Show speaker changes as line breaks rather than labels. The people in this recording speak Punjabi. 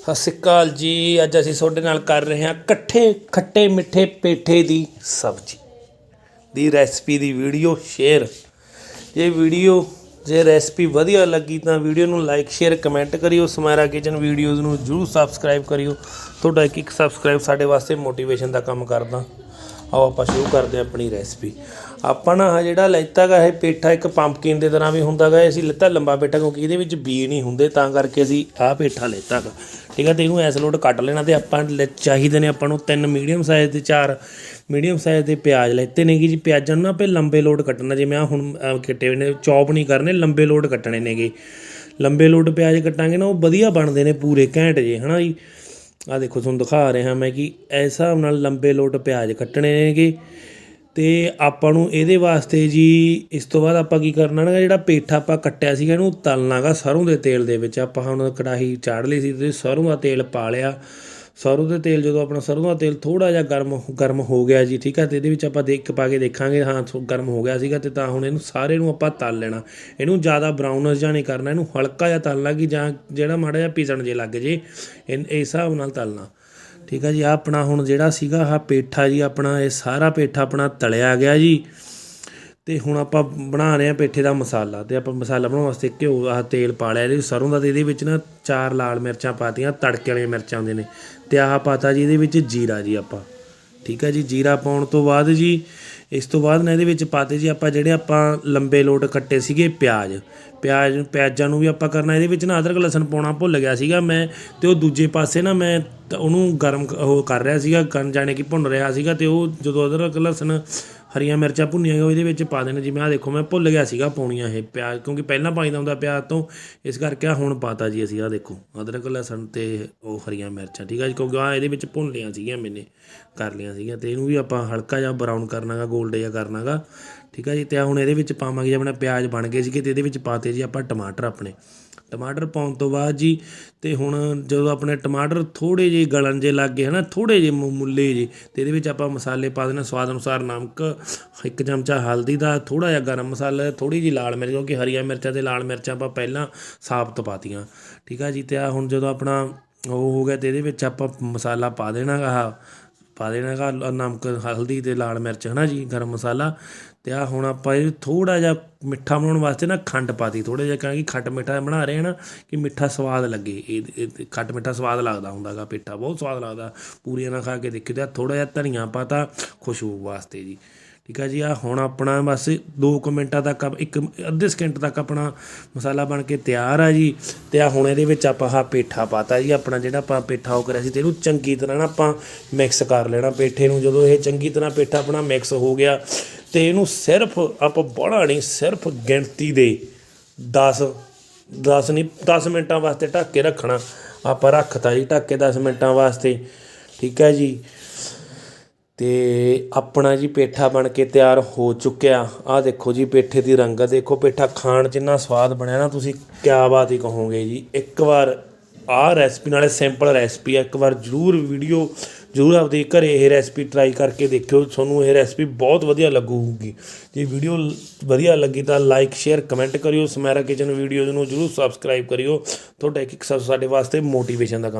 ਸਤਿ ਸ਼੍ਰੀ ਅਕਾਲ ਜੀ। ਅੱਜ ਅਸੀਂ ਤੁਹਾਡੇ ਨਾਲ ਕਰ ਰਹੇ ਹਾਂ ਇਕੱਠੇ ਖੱਟੇ ਮਿੱਠੇ ਪੇਠੇ ਦੀ ਸਬਜ਼ੀ ਦੀ ਰੈਸਪੀ ਦੀ ਵੀਡੀਓ ਸ਼ੇਅਰ ਜੇ ਵੀਡੀਓ ਜੇ ਰੈਸਪੀ ਵਧੀਆ ਲੱਗੀ ਤਾਂ ਵੀਡੀਓ ਨੂੰ ਲਾਈਕ ਸ਼ੇਅਰ ਕਮੈਂਟ ਕਰਿਓ। ਸਮਾਰਾ ਕਿਚਨ ਵੀਡੀਓਜ਼ ਨੂੰ ਜਰੂਰ ਸਬਸਕ੍ਰਾਈਬ ਕਰਿਓ। ਤੁਹਾਡਾ ਇੱਕ ਇੱਕ ਸਬਸਕ੍ਰਾਈਬ ਸਾਡੇ ਵਾਸਤੇ ਮੋਟੀਵੇਸ਼ਨ ਦਾ ਕੰਮ ਕਰਦਾ। ਆਓ ਆਪਾਂ ਸ਼ੁਰੂ ਕਰਦੇ ਹਾਂ ਆਪਣੀ ਰੈਸਪੀ ਆਪਾਂ ਨਾ ਜਿਹੜਾ ਲੈਤਾ ਗਾ, ਇਹ ਪੇਠਾ ਇੱਕ ਪੰਪਕਿਨ ਦੇ ਤਰ੍ਹਾਂ ਵੀ ਹੁੰਦਾ ਗਾ ਅਸੀਂ ਲੈਤਾ ਲੰਬਾ ਪੇਠਾ ਕਿਉਂਕਿ ਇਹਦੇ ਵਿੱਚ ਬੀ ਨਹੀਂ ਹੁੰਦੇ, ਤਾਂ ਕਰਕੇ ਅਸੀਂ ਆਹ ਪੇਠਾ ਲੈਤਾ ਗਾ। ਠੀਕ ਹੈ ਤੇ ਇਹਨੂੰ ਐਸ ਲੋਟ ਕੱਟ ਲੈਣਾ ਤੇ ਆਪਾਂ ਲੈ- ਚਾਹੀਦੇ ਨੇ ਆਪਾਂ ਨੂੰ ਤਿੰਨ ਮੀਡੀਅਮ ਸਾਈਜ਼ ਦੇ ਚਾਰ ਮੀਡੀਅਮ ਸਾਈਜ਼ ਦੇ ਪਿਆਜ਼ ਲੈਤੇ ਨੇਗੇ ਜੀ। ਪਿਆਜ਼ਾਂ ਨੂੰ ਨਾ ਆਪੇ ਲੰਬੇ ਲੋਟ ਕੱਟਣਾ, ਜਿਵੇਂ ਆ ਹੁਣ ਕੱਟੇ ਹੋਏ ਨੇ, ਚੌਪ ਨਹੀਂ ਕਰਨੇ, ਲੰਬੇ ਲੋਟ ਕੱਟਣੇ ਨੇਗੇ। ਲੰਬੇ ਲੋਟ ਪਿਆਜ਼ ਕੱਟਾਂਗੇ ਨਾ, ਉਹ ਵਧੀਆ ਬਣਦੇ ਨੇ ਪੂਰੇ ਘੈਂਟ ਜੇ, ਹਨਾ ਜੀ? ਆ ਦੇਖੋ, ਤੁਹਾਨੂੰ ਦਿਖਾ ਰਿਹਾ ਮੈਂ ਕਿ ਇਸ ਹਿਸਾਬ ਨਾਲ ਲੰਬੇ ਲੋਟ ਪਿਆਜ਼ ਕੱਟਣੇ ਨੇਗੇ ਤੇ ਆਪਾਂ ਨੂੰ ਇਹਦੇ ਵਾਸਤੇ ਜੀ, ਇਸ ਤੋਂ ਬਾਅਦ ਆਪਾਂ ਕੀ ਕਰਨਾ ਨਾ, ਜਿਹੜਾ ਪੇਠਾ ਆਪਾਂ ਕੱਟਿਆ ਸੀਗਾ, ਇਹਨੂੰ ਤਲਣਾਗਾ ਸਰੋਂ ਦੇ ਤੇਲ ਦੇ ਵਿੱਚ। ਆਪਾਂ ਹੁਣ ਕੜਾਹੀ ਚਾੜ ਲਈ ਸੀ ਤੇ ਸਰੋਂ ਦਾ ਤੇਲ ਪਾ ਲਿਆ। ਸਰੋਂ ਦੇ ਤੇਲ, ਜਦੋਂ ਆਪਣਾ ਸਰੋਂ ਦਾ ਤੇਲ ਥੋੜਾ ਜਿਹਾ ਗਰਮ ਗਰਮ ਹੋ ਗਿਆ ਜੀ, ਠੀਕ ਹੈ ਤੇ ਇਹਦੇ ਵਿੱਚ ਆਪਾਂ ਦੇਖ ਪਾ ਕੇ ਦੇਖਾਂਗੇ, ਹਾਂ, ਥੋ- ਗਰਮ ਹੋ ਗਿਆ ਸੀਗਾ, ਤੇ ਤਾਂ ਹੁਣ ਇਹਨੂੰ ਸਾਰੇ ਨੂੰ ਆਪਾਂ ਤਲ ਲੈਣਾ। ਇਹਨੂੰ ਜ਼ਿਆਦਾ ਬਰਾਊਨਸ ਜਾਂ ਨਹੀਂ ਕਰਨਾ, ਇਹਨੂੰ ਹਲਕਾ ਜਿਹਾ ਤਲਣਾ ਕਿ ਜਾਂ ਜਿਹੜਾ ਮਾੜਾ ਜਿਹਾ ਪੀਸਣ ਜੇ ਲੱਗ ਜੇ ਇਹ ਇਸ ਹਿਸਾਬ ਨਾਲ ਤਲਣਾ। ਠੀਕ ਆ ਜੀ, ਆਹ ਆਪਣਾ ਹੁਣ ਜਿਹੜਾ ਸੀਗਾ, ਆਹ ਪੇਠਾ ਜੀ, ਆਪਣਾ ਇਹ ਸਾਰਾ ਪੇਠਾ ਆਪਣਾ ਤਲਿਆ ਗਿਆ ਜੀ। ਤੇ ਹੁਣ ਆਪਾਂ ਬਣਾ ਰਹੇ ਆ ਪੇਠੇ ਦਾ ਮਸਾਲਾ ਤੇ ਆਪਾਂ ਮਸਾਲਾ ਬਣਾਉਣ ਵਾਸਤੇ ਘਿਓ ਆਹ ਤੇਲ ਪਾ ਲਿਆ, ਇਹਦੇ ਵਿੱਚ ਸਰੋਂ ਦਾ ਤੇ ਇਹਦੇ ਵਿੱਚ ਨਾ ਚਾਰ ਲਾਲ ਮਿਰਚਾਂ ਪਾਤੀਆਂ, ਤੜਕੇ ਵਾਲੀਆਂ ਮਿਰਚਾਂ ਹੁੰਦੀਆਂ ਨੇ ਤੇ ਆਹ ਪਾਤਾ ਜੀ ਇਹਦੇ ਵਿੱਚ ਜੀਰਾ ਜੀ ਆਪਾਂ। ਠੀਕ ਹੈ ਜੀ, ਜੀਰਾ ਪਾਉਣ ਤੋਂ ਬਾਅਦ ਜੀ, ਇਸ ਤੋਂ ਬਾਅਦ ਨਾ ਇਹਦੇ ਵਿੱਚ ਪਾਤੇ ਜੀ ਆਪਾਂ ਜਿਹੜੇ ਆਪਾਂ ਲੰਬੇ ਲੋਟ ਕੱਟੇ ਸੀਗੇ ਪਿਆਜ਼। ਪਿਆਜ਼, ਪਿਆਜ਼ਾਂ ਨੂੰ ਵੀ ਆਪਾਂ ਕਰਨਾ, ਇਹਦੇ ਵਿੱਚ ਨਾ ਅਦਰਕ ਲਸਣ ਪਾਉਣਾ ਭੁੱਲ ਗਿਆ ਸੀਗਾ ਮੈਂ ਤੇ ਉਹ ਦੂਜੇ ਪਾਸੇ ਨਾ ਮੈਂ ਉਹਨੂੰ ਗਰਮ ਉਹ ਕਰ ਰਿਹਾ ਸੀਗਾ, ਕਰਨ ਜਾਣੇ ਕਿ ਭੁੰਨ ਰਿਹਾ ਸੀਗਾ ਤੇ ਉਹ ਜਦੋਂ ਅਦਰਕ ਲਸਣ ਹਰੀਆਂ ਮਿਰਚਾਂ ਭੁੰਨੀਆਂ ਗਈਆਂ ਇਹਦੇ ਵਿੱਚ ਪਾ ਦੇਣਾ। ਜਿਵੇਂ ਆ ਦੇਖੋ, ਮੈਂ ਭੁੱਲ ਗਿਆ ਸੀਗਾ ਪਾਉਣੀਆਂ ਇਹ ਪਿਆਜ਼ ਕਿਉਂਕਿ ਪਹਿਲਾਂ ਪਾਈਦਾ ਹੁੰਦਾ ਪਿਆਜ਼ ਤੋਂ, ਇਸ ਕਰਕੇ ਆਹ ਹੁਣ ਪਾਤਾ ਜੀ ਅਸੀਂ ਆ ਦੇਖੋ। ਅਦਰਕ, ਲਸਣ ਤੇ ਉਹ ਹਰੀਆਂ ਮਿਰਚਾਂ, ਠੀਕ ਆ ਜੀ? ਕਿਉਂਕਿ ਆ ਇਹਦੇ ਵਿੱਚ ਭੁੰਨ ਲਿਆ ਸੀਗੀਆਂ ਮੈਨੇ, ਕਰ ਲਿਆ ਸੀਗੀਆਂ ਤੇ ਇਹਨੂੰ ਵੀ ਆਪਾਂ ਹਲਕਾ ਜਿਹਾ ਬਰਾਊਨ ਕਰਨਾਗਾ 골ਡ ਜਿਹਾ ਕਰਨਾਗਾ, ਠੀਕ ਆ ਜੀ? ਤੇ ਹੁਣ ਇਹਦੇ ਵਿੱਚ ਪਾਵਾਂਗੇ ਜੀ, ਆਪਣਾ ਪਿਆਜ਼ ਬਣ ਗਏ ਸੀਗੇ ਤੇ ਇਹਦੇ ਵਿੱਚ ਪਾਤੇ ਜੀ ਆਪਾਂ ਟਮਾਟਰ ਆਪਣੇ। ਟਮਾਟਰ ਪਾਉਣ ਤੋਂ ਬਾਅਦ ਜੀ, ਤੇ ਹੁਣ ਜਦੋਂ ਆਪਣੇ ਟਮਾਟਰ ਥੋੜੇ ਜਿਹੇ ਗਲਣ ਜੇ ਲੱਗ ਗਏ ਹਨਾ ਥੋੜੇ ਜਿਹੇ ਮੁ- ਮੁੱਲੇ ਜੇ ਤੇ ਇਹਦੇ ਵਿੱਚ ਆਪਾਂ ਮਸਾਲੇ ਪਾ ਦੇਣਾ, ਸਵਾਦ ਅਨੁਸਾਰ ਨਮਕ, ਇੱਕ ਚਮਚਾ ਹਲਦੀ ਦਾ ਥੋੜਾ ਜਿਹਾ ਗਰਮ ਮਸਾਲਾ ਥੋੜੀ ਜਿਹੀ ਲਾਲ ਮਿਰਚ, ਕਿਉਂਕਿ ਹਰੀਆਂ ਮਿਰਚਾਂ ਤੇ ਲਾਲ ਮਿਰਚਾਂ ਆਪਾਂ ਪਹਿਲਾਂ ਸਾਬਤ ਪਾਤੀਆਂ, ਠੀਕ ਆ ਜੀ? ਤੇ ਆ ਹੁਣ ਜਦੋਂ ਆਪਣਾ ਉਹ ਹੋ ਗਿਆ, ਤੇ ਇਹਦੇ ਵਿੱਚ ਆਪਾਂ ਮਸਾਲਾ ਪਾ ਦੇਣਾ ਆਹ ਪਾ ਦੇਣਾ ਗਾ ਨਮਕ, ਹਲਦੀ ਤੇ ਲਾਲ ਮਿਰਚ, ਹਨਾ ਜੀ, ਗਰਮ ਮਸਾਲਾ। ਤੇ ਆ ਹੁਣ ਆਪਾਂ ਇਹ ਥੋੜਾ ਜਿਹਾ ਮਿੱਠਾ ਬਣਾਉਣ ਵਾਸਤੇ ਨਾ ਖੰਡ ਪਾਤੀ ਥੋੜਾ ਜਿਹਾ ਕਿਉਂਕਿ ਖੱਟ ਮਿੱਠਾ ਬਣਾ ਰਹੇ ਹਾਂ ਨਾ ਕਿ ਮਿੱਠਾ ਸਵਾਦ ਲੱਗੇ। ਇਹ ਇਹ ਖੱਟ ਮਿੱਠਾ ਸਵਾਦ ਲੱਗਦਾ ਹੁੰਦਾਗਾ ਪੇਠਾ ਬਹੁਤ ਸਵਾਦ ਲੱਗਦਾ। ਪੂਰੀਆਂ ਨਾਲ ਖਾ ਕੇ ਦੇਖਿਓ ਤੇ ਥੋੜਾ ਜਿਹਾ ਧਨੀਆ ਪਾਤਾ ਖੁਸ਼ਬੂ ਵਾਸਤੇ ਜੀ। ਠੀਕ ਆ ਜੀ ਆ ਹੁਣ ਆਪਣਾ ਬਸ 2 ਮਿੰਟਾਂ ਤੱਕ ਆਪ- ਇੱਕ ਅੱਧੇ ਸਕਿੰਟ ਤੱਕ ਆਪਣਾ ਮਸਾਲਾ ਬਣ ਕੇ ਤਿਆਰ ਆ ਜੀ। ਤੇ ਆ ਹੁਣ ਇਹਦੇ ਵਿੱਚ ਆਪਾਂ ਆਹ ਪੇਠਾ ਪਾਤਾ ਜੀ, ਆਪਣਾ ਜਿਹੜਾ ਆਪਾਂ ਪੇਠਾ ਉਹ ਕਰਿਆ ਸੀ ਤੇ ਇਹਨੂੰ ਚੰਗੀ ਤਰ੍ਹਾਂ ਨਾ ਆਪਾਂ ਮਿਕਸ ਕਰ ਲੈਣਾ ਪੇਠੇ ਨੂੰ। ਜਦੋਂ ਇਹ ਚੰਗੀ ਤਰ੍ਹਾਂ ਪੇਠਾ ਆਪਣਾ ਮਿਕਸ ਹੋ ਗਿਆ ਤੇ ਇਹਨੂੰ ਸਿਰਫ ਆਪਾਂ ਬੜਾ ਨਹੀਂ, ਸਿਰਫ ਗਿਣਤੀ ਦੇ 10 10 ਨਹੀਂ 10 ਮਿੰਟਾਂ ਵਾਸਤੇ ਢੱਕ ਕੇ ਰੱਖਣਾ। ਆਪਾਂ ਰੱਖਤਾ ਜੀ, ਢੱਕ ਕੇ 10 ਮਿੰਟਾਂ ਵਾਸਤੇ। ਠੀਕ ਹੈ ਜੀ। ਅਤੇ ਆਪਣਾ ਜੀ ਪੇਠਾ ਬਣ ਕੇ ਤਿਆਰ ਹੋ ਚੁੱਕਿਆ। ਆਹ ਦੇਖੋ ਜੀ, ਪੇਠੇ ਦੀ ਰੰਗਤ ਦੇਖੋ ਪੇਠਾ ਖਾਣ ਚ ਇੰਨਾ ਸਵਾਦ ਬਣਿਆ ਨਾ, ਤੁਸੀਂ ਕਿਆ ਬਾਤ ਹੀ ਕਹੋਗੇ ਜੀ। ਇੱਕ ਵਾਰ ਆਹ ਰੈਸਪੀ ਨਾਲੇ ਸਿੰਪਲ ਰੈਸਪੀ ਆ। ਇੱਕ ਵਾਰ ਜਰੂਰ ਵੀਡੀਓ ਜਰੂਰ ਆਪਦੇ ਘਰੇ ਇਹ ਰੈਸਪੀ ਟਰਾਈ ਕਰਕੇ ਦੇਖਿਓ। ਤੁਹਾਨੂੰ ਇਹ ਰੈਸਪੀ ਬਹੁਤ ਵਧੀਆ ਲੱਗੂਗੀ। ਜੇ ਵੀਡੀਓ ਵਧੀਆ ਲੱਗੀ ਤਾਂ ਲਾਈਕ ਸ਼ੇਅਰ ਕਮੈਂਟ ਕਰਿਓ। ਸਮੈਰਾ ਕਿਚਨ ਵੀਡੀਓਜ਼ ਨੂੰ ਜਰੂਰ ਸਬਸਕ੍ਰਾਈਬ ਕਰਿਓ। ਤੁਹਾਡਾ ਇੱਕ ਇੱਕ ਸਾਡੇ ਵਾਸਤੇ ਮੋਟੀਵੇਸ਼ਨ ਦਾ ਕੰਮ